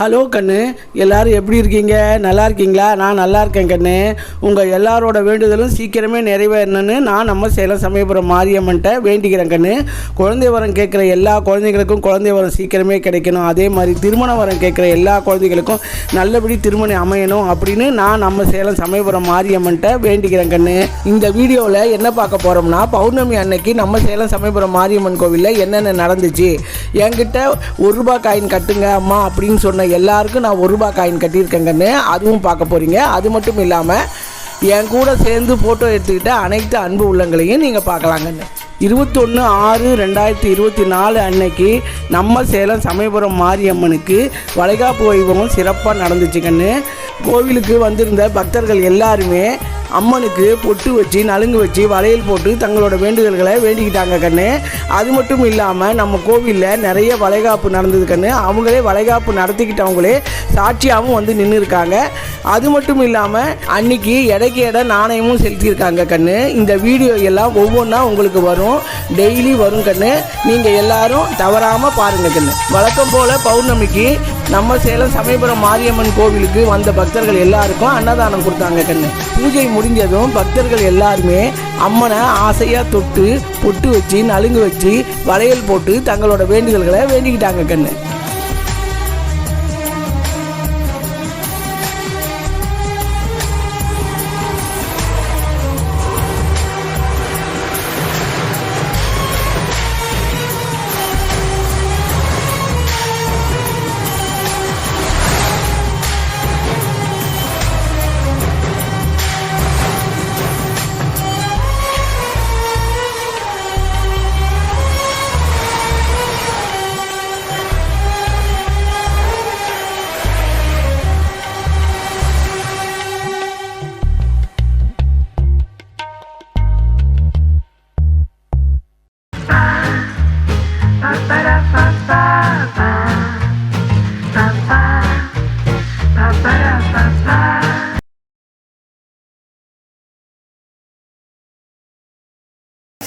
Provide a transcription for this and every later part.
Hello கண்ணு எல்லாரும் எப்படி இருக்கீங்க? நல்லா இருக்கீங்களா? நான் நல்லா இருக்கேன் கண்ணு. உங்கள் எல்லாரோட வேண்டுதலும் சீக்கிரமே நிறைவேறணும்னு நான் நம்ம சேலம் சமயபுரம் மாரியம்மன்ட்ட வேண்டிக்கிறேன் கண்ணு. குழந்தை வரம் கேட்குற எல்லா குழந்தைங்களுக்கும் குழந்தை வரம் சீக்கிரமே கிடைக்கணும். அதே மாதிரி திருமண வரம் கேட்குற எல்லா குழந்தைகளுக்கும் நல்லபடி திருமணம் அமையணும் அப்படின்னு நான் நம்ம சேலம் சமயபுரம் மாரியம்மன்ட்ட வேண்டிக்கிறேன் கண்ணு. இந்த வீடியோவில் என்ன பார்க்க போகிறோம்னா பௌர்ணமி அன்னைக்கு நம்ம சேலம் சமயபுரம் மாரியம்மன் கோவிலில் என்னென்ன நடந்துச்சு? என்கிட்ட ஒரு ரூபாய் காயின் கட்டுங்க அம்மா அப்படின்னு சொன்ன எல்லாருக்கும் நான் ஒரு ரூபாய் காயின் கட்டியிருக்கேங்கன்னு அதுவும் பார்க்க போகிறீங்க அது மட்டும் இல்லாமல் என் கூட சேர்ந்து ஃபோட்டோ எடுத்துக்கிட்ட அனைத்து அன்பு உள்ளங்களையும் நீங்கள் பார்க்கலாங்கன்னு. இருபத்தொன்று ஆறு ரெண்டாயிரத்தி இருபத்தி நாலு அன்னைக்கு நம்ம சேலம் சமயபுரம் மாரியம்மனுக்கு வளைகாப்பு வைபவம் சிறப்பாக நடந்துச்சுக்கன்னு கோவிலுக்கு வந்திருந்த பக்தர்கள் எல்லாருமே அம்மனுக்கு பொட்டு வச்சு நலுங்கு வச்சு வளையல் போட்டு தங்களோட வேண்டுதல்களை வேண்டிக்கிட்டாங்க கண்ணு. அது மட்டும் இல்லாமல் நம்ம கோவிலில் நிறைய வளைகாப்பு நடந்தது கண்ணு. அவங்களே வளைகாப்பு நடத்திக்கிட்டவங்களே சாட்சியாகவும் வந்து நின்று இருக்காங்க அது மட்டும் இல்லாமல் அன்னைக்கு எடைக்கு எடை நாணயமும் செலுத்தியிருக்காங்க கண்ணு. இந்த வீடியோ எல்லாம் ஒவ்வொன்றா உங்களுக்கு வரும். டெய்லி வரும் கண்ணு. நீங்கள் எல்லாரும் தவறாமல் பாருங்கள் கண்ணு. வழக்கம் போல் பௌர்ணமிக்கு நம்ம சேலம் சமயபுரம் மாரியம்மன் கோவிலுக்கு வந்த பக்தர்கள் எல்லாருக்கும் அன்னதானம் கொடுத்தாங்க கண்ணு. பூஜை முடிஞ்சதும் பக்தர்கள் எல்லாருமே அம்மனை ஆசையாக தொட்டு பொட்டு வச்சு நலுங்கு வச்சு வளையல் போட்டு தங்களோட வேண்டுதல்களை வேண்டிக்கிட்டாங்க கண்ணு.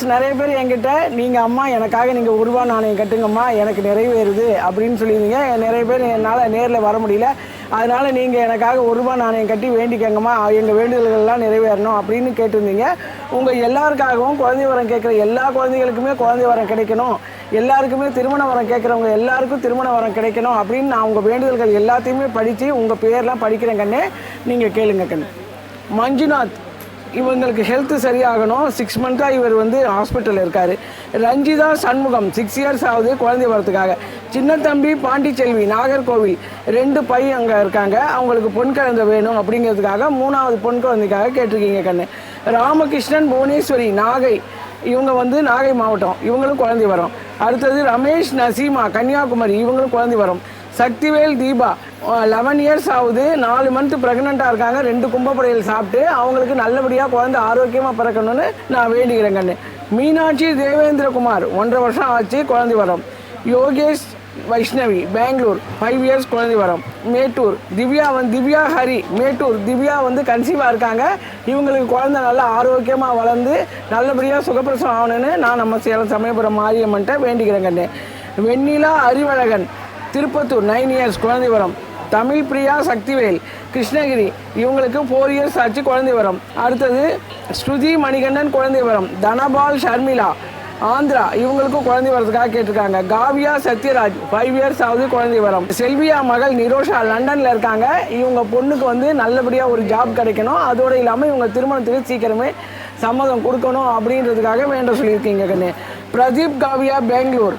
நிறைய பேர் என்கிட்ட நீங்கள் அம்மா எனக்காக நீங்கள் உருவா நாணயம் கட்டுங்கம்மா எனக்கு நிறைவேறுது அப்படின்னு சொல்லியிருந்தீங்க. நிறைய பேர் என்னால் நேரில் வர முடியல. அதனால் நீங்கள் எனக்காக ஒரு ரூபா நாணயம் கட்டி வேண்டிக்கங்கம்மா எங்கள் வேண்டுதல்கள்லாம் நிறைவேறணும் அப்படின்னு கேட்டிருந்தீங்க. உங்கள் எல்லாருக்காகவும் குழந்தை வரம் கேட்குற எல்லா குழந்தைகளுக்குமே குழந்தை வரம் கிடைக்கணும். எல்லாருக்குமே திருமண வரம் கேட்குறவங்க எல்லாருக்கும் திருமண வரம் கிடைக்கணும் அப்படின்னு நான் உங்கள் வேண்டுதல்கள் எல்லாத்தையுமே படித்து உங்கள் பேர்லாம் படிக்கிறேன் கண்ணே. நீங்கள் கேளுங்க கண்ணு. மஞ்சுநாத். இவங்களுக்கு ஹெல்த்து சரியாகணும். சிக்ஸ் மந்த்தாக இவர் வந்து ஹாஸ்பிட்டலில் இருக்கார். ரஞ்சிதா சண்முகம் சிக்ஸ் இயர்ஸ் ஆகுது குழந்தை வரத்துக்காக சின்ன தம்பி பாண்டிச்செல்வி நாகர்கோவில் ரெண்டு பையன் அங்கே இருக்காங்க. அவங்களுக்கு பொன் குழந்தை வேணும் அப்படிங்கிறதுக்காக மூணாவது பொன் குழந்தைக்காக கேட்டிருக்கீங்க கண்ணு. ராமகிருஷ்ணன் புவனேஸ்வரி நாகை. இவங்க வந்து நாகை மாவட்டம். இவங்களும் குழந்தை வரும். அடுத்தது ரமேஷ் நசீமா கன்னியாகுமரி இவங்களும் குழந்தை வரும். சக்திவேல் தீபா. லெவன் இயர்ஸ் ஆகுது. நாலு மந்த் ப்ரெக்னெண்ட்டாக இருக்காங்க. ரெண்டு கும்பப்படையில் சாப்பிட்டு அவங்களுக்கு நல்லபடியாக குழந்தை ஆரோக்கியமாக பிறக்கணும்னு நான் வேண்டிக்கிறேன் கண்ணு. மீனாட்சி தேவேந்திரகுமார் ஒன்றரை வருஷம் ஆச்சு குழந்தை வரம். யோகேஷ் வைஷ்ணவி பெங்களூர் ஃபைவ் இயர்ஸ் குழந்தை வரும். மேட்டூர் திவ்யா வந்து திவ்யா ஹரி மேட்டூர் திவ்யா வந்து கன்சீவாக இருக்காங்க. இவங்களுக்கு குழந்த நல்லா ஆரோக்கியமாக வளர்ந்து நல்லபடியாக சுகப்பிரசவம் ஆகணும்னு நான் நம்ம சேலம் சமயபுரம் மாரியம்மன்ட்ட வேண்டிக்கிறேன் கண்ணு. வெண்ணிலா அறிவழகன் திருப்பத்தூர் நைன் இயர்ஸ் குழந்தை வரும். தமிழ் பிரியா சக்திவேல் கிருஷ்ணகிரி இவங்களுக்கு ஃபோர் இயர்ஸ் ஆச்சு குழந்தை வரும். அடுத்தது ஸ்ருதி மணிகண்டன் குழந்தை வரும் தனபால் ஷர்மிளா ஆந்திரா இவங்களுக்கும் குழந்தை வரதுக்காக கேட்டிருக்காங்க. காவியா சத்யராஜ் ஃபைவ் இயர்ஸ் ஆகுது குழந்தை வரும். செல்வியா மகள் நிரோஷா லண்டனில் இருக்காங்க. இவங்க பொண்ணுக்கு வந்து நல்லபடியாக ஒரு ஜாப் கிடைக்கணும். அதோடு இல்லாமல் இவங்க திருமணத்துக்கு சீக்கிரமே சம்மதம் கொடுக்கணும் அப்படின்றதுக்காக வேண்ட சொல்லியிருக்கீங்க கண்ணு. பிரதீப் காவியா பெங்களூர்.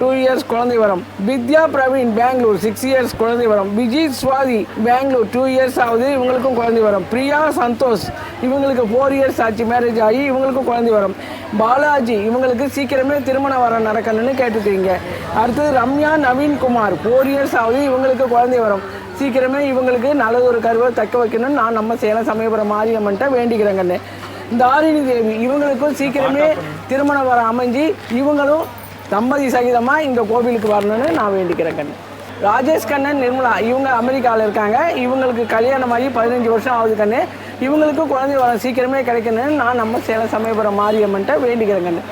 டூ இயர்ஸ் குழந்தை வரும். வித்யா பிரவீன் பெங்களூர் சிக்ஸ் இயர்ஸ் குழந்தை வரும். விஜித் சுவாதி பெங்களூர் டூ இயர்ஸ் ஆகுது இவங்களுக்கும் குழந்தை வரும். பிரியா சந்தோஷ் இவங்களுக்கு ஃபோர் இயர்ஸ் ஆச்சு மேரேஜ் ஆகி இவங்களுக்கும் குழந்தை வரும். பாலாஜி இவங்களுக்கு சீக்கிரமே திருமண வரம் நடக்கணும்னு கேட்டுக்கிறீங்க அடுத்தது ரம்யா நவீன்குமார் ஃபோர் இயர்ஸ் ஆகுது இவங்களுக்கு குழந்தை வரும். சீக்கிரமே இவங்களுக்கு நல்லது ஒரு கருவை தக்க வைக்கணும்னு நான் நம்ம சேலம் சமயபுரம் மாரியம்மன்ட்ட வேண்டிக்கிறேங்கண்ணே. தாரிணி தேவி இவங்களுக்கும் சீக்கிரமே திருமண வரம் அமைஞ்சு இவங்களும் தம்பதி சகிதமாக இந்த கோவிலுக்கு வரணும்னு நான் வேண்டிக்கிறேன் கண்ணு. ராஜேஷ் கண்ணன் நிர்மலா இவங்க அமெரிக்காவில் இருக்காங்க. இவங்களுக்கு கல்யாணம் ஆகி பதினஞ்சு வருஷம் ஆகுது கண்ணு. இவங்களுக்கும் குழந்தை வர சீக்கிரமே கிடைக்கணும்னு நான் நம்ம சேலம் சமயபுரம் மாரியம்மன்ட்ட வேண்டிக்கிறேங்கண்ணு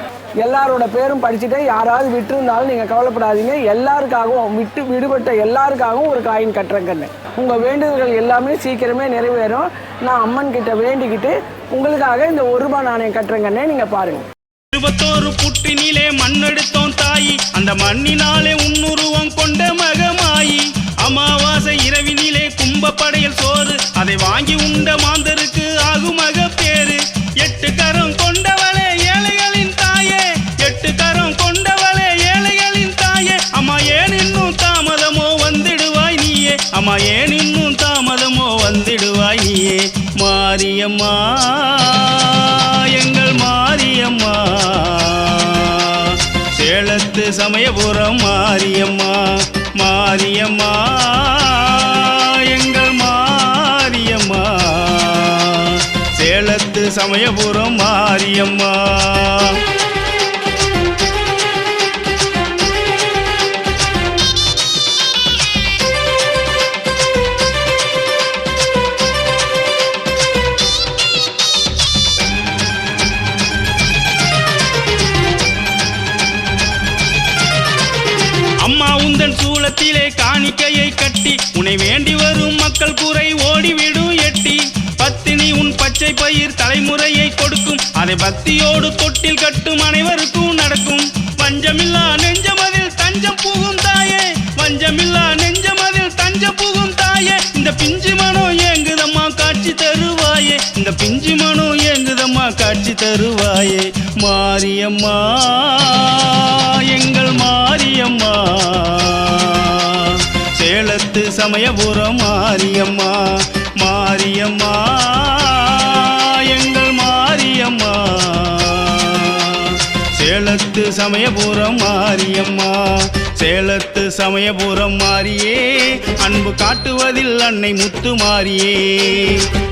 எல்லாரோட பேரும் படிச்சுட்டு யாராவது விட்டுருந்தாலும் நீங்கள் கவலைப்படாதீங்க. எல்லாருக்காகவும் விட்டு விடுபட்ட எல்லாருக்காகவும் ஒரு காயின் கட்டுறேன் கண்ணு. உங்கள் வேண்டுதல்கள் எல்லாமே சீக்கிரமே நிறைவேறும். நான் அம்மன் கிட்ட வேண்டிக்கிட்டு உங்களுக்காக இந்த ஒரு ரூபாய் நாணயம் கட்டுறேங்கண்ணே நீங்கள் பாருங்கள் இருபத்தோரு புட்டினிலே மண்ணெடுத்தோம் தாயி. அந்த மண்ணினாலே உன்னுருவம் கொண்ட மகமாயி. அமாவாசை இரவினிலே கும்பப்படையில் சோறு. அதை வாங்கி உண்ட மாந்தருக்கு ஆகும் மக பேரு எட்டு கரம் மாரியம்மா மாரியம்மா எங்கள் மாரியம்மா. சேலத்து சமயபுரம் மாரியம்மா. உந்தன் காணிக்கையை கட்டி உன்னை வேண்டி வரும் மக்கள் கூரை ஓடிவிடும் எட்டி. பத்தினி உன் பச்சை பயிர் தலைமுறையை கொடுக்கும் அதை பக்தியோடு தொட்டில் கட்டும் அனைவருக்கும் நடக்கும். வஞ்சமில்லா நெஞ்சமதில் தஞ்சம் புகும் தாயே வஞ்சமில்லா நெஞ்சமதில் தஞ்சம் புகும் தாயே. இந்த பிஞ்சு மனோ ஏங்குதம்மா காட்சி தருவாயே இந்த பிஞ்சு மனோ ஏங்குதம்மா காட்சி தருவாயே. மாரியம்மா. சமயபுரம் மாரியம்மா மாரியம்மா எங்கள் மாரியம்மா. சேலத்து சமயபுரம் மாரியம்மா சேலத்து சமயபுரம் மாறியே அன்பு காட்டுவதில் அன்னை முத்து மாறியே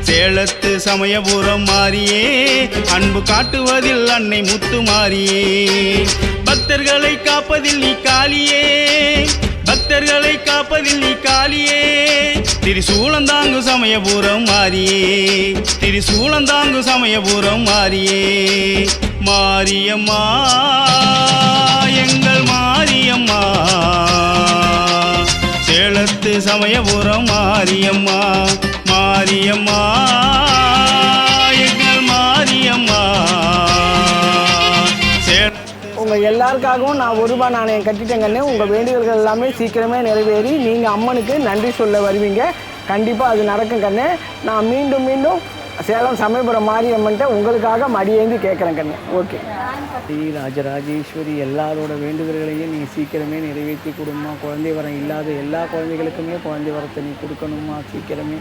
சேலத்து சமயபுரம் மாறியே அன்பு காட்டுவதில் அன்னை முத்து மாறியே பக்தர்களை காப்பதில் நீ காலியே காப்பதில் நீ காளியே திரிசூலந்தாங்கு சமயபுரம் மாறியே. திரிசூலம் தாங்கும் சமயபுரம் மாறியே. மாரியம்மா எங்கள் மாரியம்மா. சேலத்து சமயபுரம் மாரியம்மா மாரியம்மா. எல்லாருக்காகவும் நான் ஒரு ரூபாய் நாணயம் கட்டிட்டேங்கன்னு உங்கள் வேண்டுதல்கள் எல்லாமே சீக்கிரமே நிறைவேறி நீங்கள் அம்மனுக்கு நன்றி சொல்ல வருவீங்க. கண்டிப்பாக அது நடக்கும் கண்ணு. நான் மீண்டும் மீண்டும் சேலம் சமயபுரம் மாரியம்மன்ட்ட உங்களுக்காக மடியேந்தி கேட்குறேன் கண்ணு. ஓகே. ஸ்ரீ ராஜராஜேஸ்வரி எல்லாரோட வேண்டுதல்களையும் நீ சீக்கிரமே நிறைவேற்றி கொடுமா குழந்தை வரம் இல்லாத எல்லா குழந்தைகளுக்குமே குழந்தை வரத்தை நீ கொடுக்கணுமா சீக்கிரமே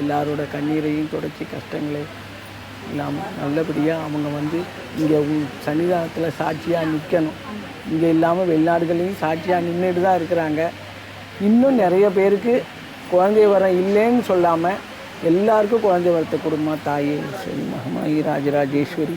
எல்லாரோட கண்ணீரையும் தொடச்சி கஷ்டங்களை இல்லாமல் நல்லபடியாக அவங்க வந்து இங்கே சன்னிதானத்தில் சாட்சியாக நிற்கணும். இங்கே இல்லாமல் வெளிநாடுகளையும் சாட்சியாக நின்றுட்டு தான் இருக்கிறாங்க. இன்னும் நிறைய பேருக்கு குழந்தை வரம் இல்லைன்னு சொல்லாமல் எல்லாருக்கும் குழந்தை வரத்தை கொடுமா தாயே. சரி மகமாயி ராஜராஜேஸ்வரி.